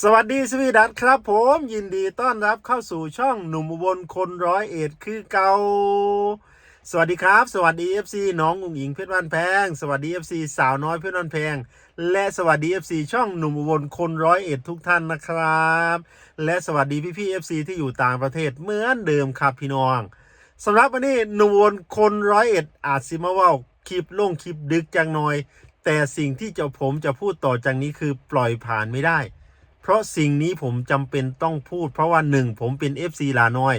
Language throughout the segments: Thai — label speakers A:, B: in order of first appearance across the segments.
A: สวัสดีสวีดัตครับผมยินดีต้อนรับเข้าสู่ช่องหนุ่มอุบลคนร้อยเอ็ดคือเกาสวัสดีครับ สวัสดี FC น้องอุ๋งอิงเพชรบ้านแพง สวัสดี FC สาวน้อยเพชรบ้านแพง และสวัสดี FC ช่องหนุ่มอุบลคนร้อยเอ็ดทุกท่านนะครับ และสวัสดีพี่พี่ FC ที่อยู่ต่างประเทศเหมือนเดิมครับพี่น้องสำหรับวันนี้หนุ่มอุบลคนร้อยเอ็ดอาจสิมาว่าคลิปลงคลิปดึกจังหน่อย แต่สิ่งที่จะผมจะพูดต่อจากนี้คือปล่อยผ่านไม่ได้ เพราะสิ่งนี้ผมจำเป็นต้องพูด เพราะว่าหนึ่งผมเป็น FC ลาน้อย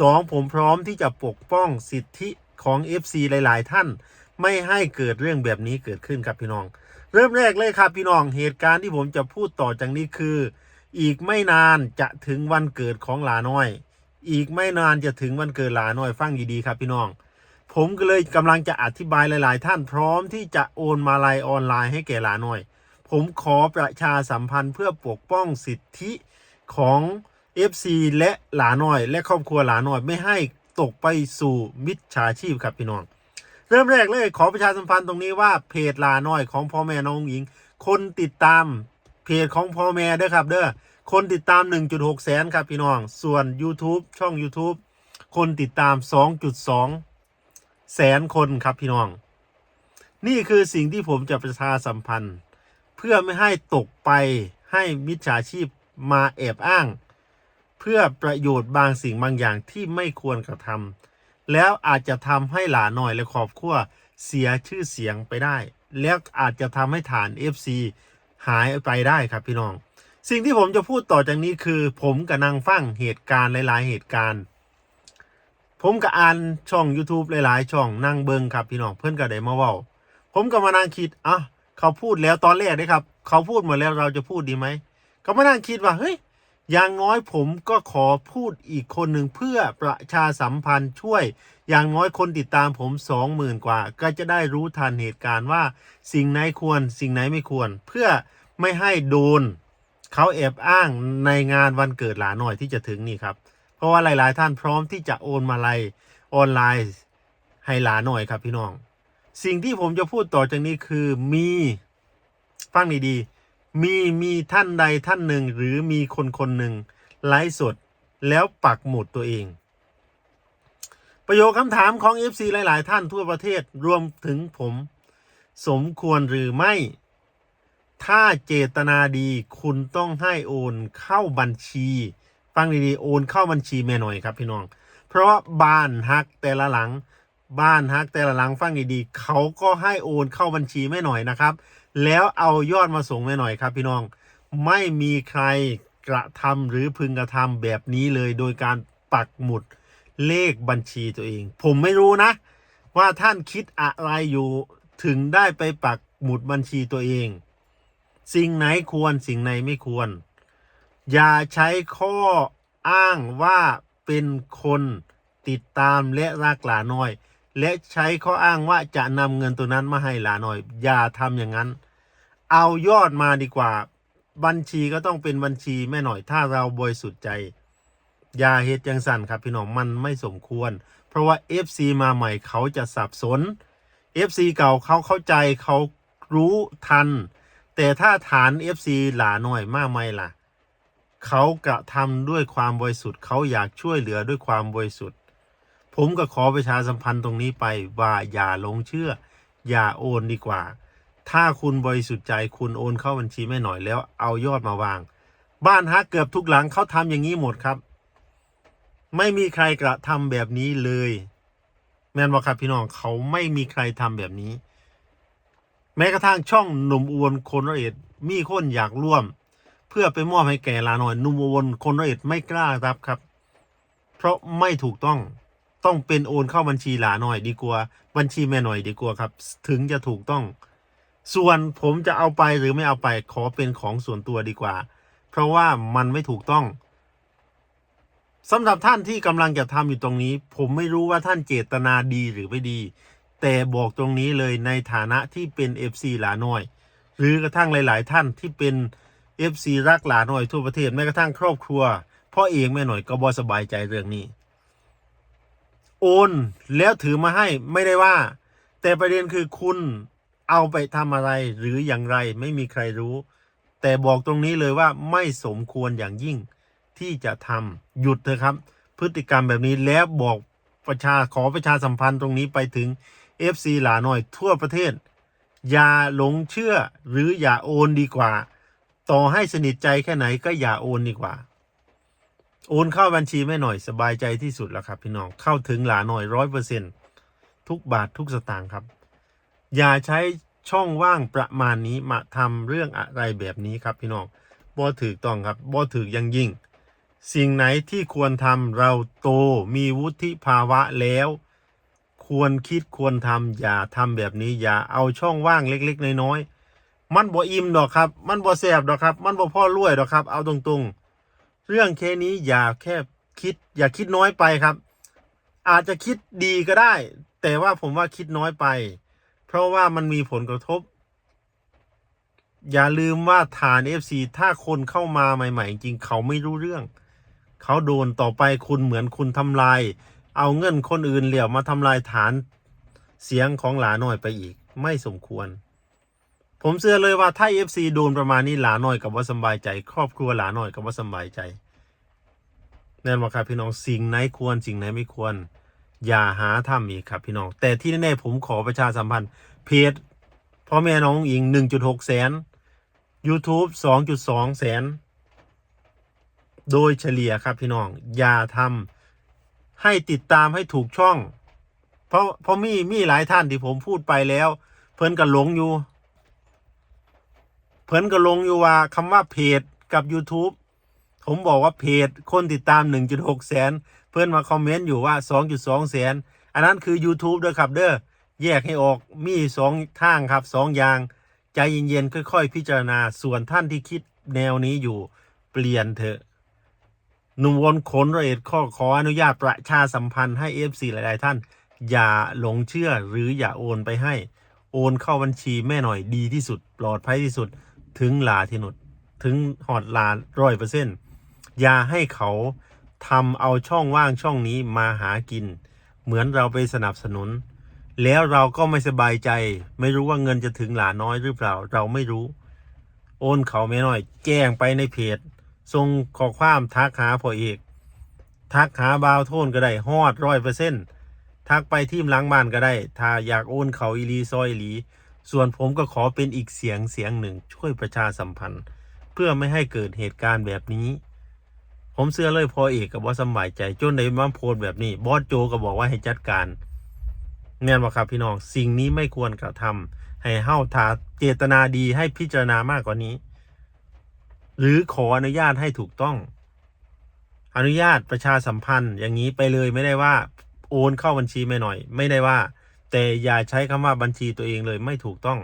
A: สองผมพร้อมที่จะปกป้องสิทธิของ FC หลาย ๆ ท่าน ไม่ให้เกิดเรื่องแบบนี้เกิดขึ้นครับพี่น้อง เริ่มแรกเลยครับพี่น้องเหตุการณ์ที่ผมจะพูดต่อจากนี้คือ อีกไม่นานจะถึงวันเกิดของหลาน้อย อีกไม่นานจะถึงวันเกิดหลาน้อยฟังดีๆครับพี่น้อง ผมก็เลยกำลังจะอธิบายหลาย ๆ ท่านพร้อมที่จะโอนมาลัยออนไลน์ให้แก่หลาน้อย ผมขอประชาสัมพันธ์เพื่อปกป้องสิทธิของ FC และหลาน้อย และครอบครัวหลาน้อยไม่ให้ตกไปสู่มิจฉาชีพครับพี่น้อง เริ่มแรกเลยขอประชาสัมพันธ์ตรงนี้ว่าเพจหลาน้อยของพ่อแม่น้องหญิง คนติดตามเพจของพ่อแม่เด้อครับ เด้อคนติดตาม 1.6 แสนครับพี่น้อง ส่วน YouTube ช่อง YouTube คนติดตาม 2.2 แสนคนครับพี่น้อง นี่คือสิ่งที่ผมจะประชาสัมพันธ์ พื่อไม่ให้ตกไปให้มิจฉาชีพมาแอบอ้าง เพื่อประโยชน์บางสิ่งบางอย่างที่ไม่ควรกระทำแล้วอาจจะทำให้หลาหน่อยและครอบครัวเสียชื่อเสียงไปได้ แล้วอาจจะทำให้ฐาน FC หายไปได้ครับพี่น้อง สิ่งที่ผมจะพูดต่อจากนี้คือ ผมกับนางฟังเหตุการณ์หลาย ๆ เหตุการณ์ ผมก็อ่านช่อง YouTube หลาย ๆ ช่องนั่งเบิงครับพี่น้องเพื่อนก็ได้มาเว้า ผมก็มานั่งคิดอะ เขาพูดแล้วตอนแรกนะครับ เขาพูดหมดแล้วเราจะพูดดีไหมก็มานั่งคิดว่าเฮ้ยอย่างน้อยผมก็ขอพูดอีกคนหนึ่งเพื่อประชาสัมพันธ์ช่วย อย่างน้อยคนติดตามผมสองหมื่นกว่า ก็จะได้รู้ทันเหตุการณ์ว่า สิ่งไหนควร สิ่งไหนไม่ควร เพื่อไม่ให้โดนเขาแอบอ้างในงานวันเกิดหลานหน่อยที่จะถึงนี่ครับ เพราะว่าหลาย ๆ ท่านพร้อมที่จะโอนมาลัยออนไลน์ให้หลานหน่อยครับพี่น้อง สิ่งที่ผมจะพูดต่อจากนี้คือมีฟังดีๆมีมีท่านใดท่านหนึ่งหรือมีคนคนหนึ่งไลฟ์สดแล้วปักหมุดตัวเอง ประโยคคำถามของ FC หลาย ๆ ท่านทั่วประเทศรวมถึงผม สมควรหรือไม่ ถ้าเจตนาดีคุณต้องให้โอนเข้าบัญชี ฟังดีๆโอนเข้าบัญชีแม่หน่อยครับพี่น้อง เพราะบ้านฮักแต่ละหลัง บ้านฮักแต่ละหลังฟังดีๆ เขาก็ให้โอนเข้าบัญชีแม่หน่อยนะครับ แล้วเอายอดมาส่งแม่หน่อยครับ พี่น้องไม่มีใครกระทำหรือพึงกระทำแบบนี้เลยโดยการปักหมุดเลขบัญชีตัวเอง ผมไม่รู้นะ ว่าท่านคิดอะไรอยู่ถึงได้ไปปักหมุดบัญชีตัวเอง สิ่งไหนควรสิ่งไหนไม่ควร อย่าใช้ข้ออ้างว่าเป็นคนติดตามและรักหลาน้อย และใช้ข้ออ้างว่าจะนำเงินตัวนั้นมาให้หลาน้อย อย่าทำอย่างนั้น เอายอดมาดีกว่า บัญชีก็ต้องเป็นบัญชีแม่หน่อยถ้าเราบริสุทธิ์ใจ อย่าเฮ็ดจังสั่นครับพี่น้องมันไม่สมควร เพราะว่า FC มาใหม่เขาจะสับสน FC เก่าเขาเข้าใจเขารู้ทัน แต่ถ้าฐาน FC หลาหน่อยมากไหมล่ะเขากระทำด้วยความบริสุทธิ์เขาอยากช่วยเหลือด้วยความบริสุทธิ์ ผมก็ขอประชาสัมพันธ์ตรงนี้ไปว่าอย่าหลงเชื่อ อย่าโอนดีกว่า ถ้าคุณบริสุทธิ์ใจคุณโอนเข้าบัญชีไม่หน่อยแล้วเอายอดมาวาง บ้านฮักเกือบทุกหลังเขาทำอย่างนี้หมดครับ ไม่มีใครกระทำแบบนี้เลย แม่นบอกครับพี่น้องเขาไม่มีใครทำแบบนี้ แม้กระทั่งช่องหนุ่มอวนคนละเอ็ดมีคนอยากร่วม เพื่อไปมอบให้แก่ลาหน่อยหนุ่มอวนคนละเอ็ดไม่กล้ารับครับ เพราะไม่ถูกต้อง ต้องเป็นโอนเข้าบัญชีหลาหน่อยดีกว่า บัญชีแม่หน่อยดีกว่าครับ ถึงจะถูกต้อง ส่วนผมจะเอาไปหรือไม่เอาไปขอเป็นของส่วนตัวดีกว่า เพราะว่ามันไม่ถูกต้องสำหรับท่านที่กำลังจะทำอยู่ตรงนี้ ผมไม่รู้ว่าท่านเจตนาดีหรือไม่ดี แต่บอกตรงนี้เลยในฐานะที่เป็น FC หลาน้อย หรือกระทั่งหลาย ๆ ท่านที่เป็น FC รักหลาน้อยทั่วประเทศแม้กระทั่งครอบครัวพ่อเองแม่หน่อยก็บอสบายใจเรื่องนี้ โอนแล้วถือมาให้ไม่ได้ว่า แต่ประเด็นคือคุณเอาไปทำอะไรหรืออย่างไรไม่มีใครรู้ แต่บอกตรงนี้เลยว่าไม่สมควรอย่างยิ่งที่จะทำหยุดเถอะครับ พฤติกรรมแบบนี้แล้วบอกประชาขอประชาสัมพันธ์ตรงนี้ไปถึง FC หลาหน่อยทั่วประเทศ อย่าหลงเชื่อหรืออย่าโอนดีกว่า ต่อให้สนิทใจแค่ไหนก็อย่าโอนดีกว่า โอนเข้าบัญชีแม่หน่อยสบายใจที่สุดแล้วครับ พี่น้องเข้าถึงหลาหน่อยร้อยเปอร์เซ็นทุกบาททุกสตางค์ครับ อย่าใช้ช่องว่างประมาณนี้มาทำเรื่องอะไรแบบนี้ครับพี่น้องบ่ถือต้องครับบ่ถือยังยิ่ง สิ่งไหนที่ควรทำเราโตมีวุฒิภาวะแล้ว ควรคิดควรทำอย่าทำแบบนี้ อย่าเอาช่องว่างเล็ก ๆ น้อยๆมันบ่อิ่มดอกครับ มันบ่แสบดอกครับ มันบ่พ่อรวยดอกครับ เอาตรงๆ เรื่องแค่นี้อย่าแค่คิด อย่าคิดน้อยไปครับ อาจจะคิดดีก็ได้ แต่ว่าผมว่าคิดน้อยไป เพราะว่ามันมีผลกระทบ อย่าลืมว่าฐาน FC ถ้าคนเข้ามาใหม่ ๆ จริงเขาไม่รู้เรื่อง เขาโดนต่อไปคุณเหมือนคุณทำลาย เอาเงินคนอื่นเหลี่ยวมาทำลายฐานเสียงของหลาหน่อยไปอีก ไม่สมควร ผมเชื่อเลยว่าถ้า FC โดนประมาณนี้หลาหน่อยกับว่าสบายใจ ครอบครัวหลาหน่อยกับว่าสบายใจแน่นอนครับพี่น้องสิ่งไหนควรสิ่งไหนไม่ควร อย่าหาทำอีกครับพี่น้อง แต่ที่แน่ๆผมขอประชาสัมพันธ์ เพจพ่อแม่น้องอิง 1.6 แสน YouTube 2.2 แสน โดยเฉลี่ยครับพี่น้อง อย่าทำให้ติดตามให้ถูกช่อง เพราะเพราะมีมีหลายท่านที่ผมพูดไปแล้ว เพิ่นก็หลงอยู่ เพิ่นก็ลงอยู่ว่าคำว่าเพจกับ YouTube ผมบอกว่าเพจคนติดตาม 1.6 แสน เพื่อนมาคอมเมนต์อยู่ว่า 2.2 แสน อันนั้นคือ YouTube เด้อครับเด้อแยกให้ออกมีสองทางครับสองอย่าง ใจเย็นๆค่อย ๆ พิจารณาส่วนท่านที่คิดแนวนี้อยู่เปลี่ยนเถอะ หนุ่มวนขนระเอ็ดข้อขออนุญาตประชาสัมพันธ์ให้ FC หลาย ๆ ท่าน อย่าหลงเชื่อหรืออย่าโอนไปให้ โอนเข้าบัญชีแม่หน่อยดีที่สุด ปลอดภัยที่สุด ถึงลาที่นุดถึงหอดลาร้อยเปอร์เซ็นต์อย่าให้เขาทำเอาช่องว่างช่องนี้มาหากิน เหมือนเราไปสนับสนุน แล้วเราก็ไม่สบายใจ ไม่รู้ว่าเงินจะถึงหลาน้อยหรือเปล่า เราไม่รู้ โอนเขาไม่น้อย แจ้งไปในเพจส่งข้อความทักหาพ่อเอกทักหาบาวโทนก็ได้ฮอดร้อยเปอร์เซ็นต์ทักไปทีมล้างบ้านก็ได้ ถ้าอยากโอนเขาอีลีซอยอีหลี ส่วนผมก็ขอเป็นอีกเสียงเสียงหนึ่งช่วยประชาสัมพันธ์ เพื่อไม่ให้เกิดเหตุการณ์แบบนี้ ผมเชื่อเลยพอเอกกับว่าสบายใจจนได้มาโพสแบบนี้ บอสโจก็บอกว่าให้จัดการแน่นว่าครับพี่น้องสิ่งนี้ไม่ควรกระทำให้เฮ้าทาเจตนาดีให้พิจารณามากกว่านี้ หรือขออนุญาตให้ถูกต้อง อนุญาตประชาสัมพันธ์อย่างนี้ไปเลยไม่ได้ว่า โอนเข้าบัญชีไม่หน่อย ไม่ได้ว่า แต่อย่าใช้คำว่าบัญชีตัวเองเลยไม่ถูกต้อง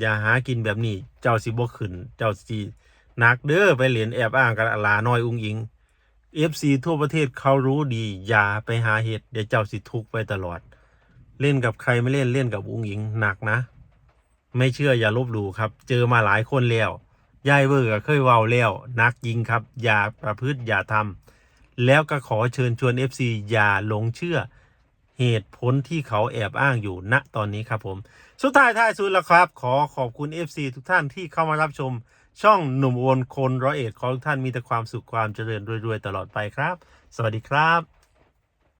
A: อย่าหากินแบบนี้ เจ้าสิบ่ขึ้น เจ้าสิหนักเด้อไปเหรียญแอบอ้างกันลาน้อยอุ้งอิงเอฟซีทั่วประเทศเขารู้ดี อย่าไปหาเหตุเดี๋ยวเจ้าสิทุกไปตลอด เล่นกับใครไม่เล่นเล่นกับอุ้งอิงหนักนะ ไม่เชื่ออย่าลบหลู่ครับ เจอมาหลายคนแล้วยายเบอร์ก็เคยเว้าแล้วนักยิงครับ อย่าประพฤติอย่าทำแล้วก็ขอเชิญชวน FC อย่าหลงเชื่อ เหตุผลที่เขาแอบอ้างอยู่ณตอนนี้ครับผม สุดท้ายท้ายสุดแล้วครับ ขอขอบคุณ FC ทุกท่านที่เข้ามารับชม ช่องหนุ่มวนคนร้อยเอ็ดขอทุกท่านมีแต่ความสุขความเจริญรวยๆตลอดไปครับ สวัสดีครับ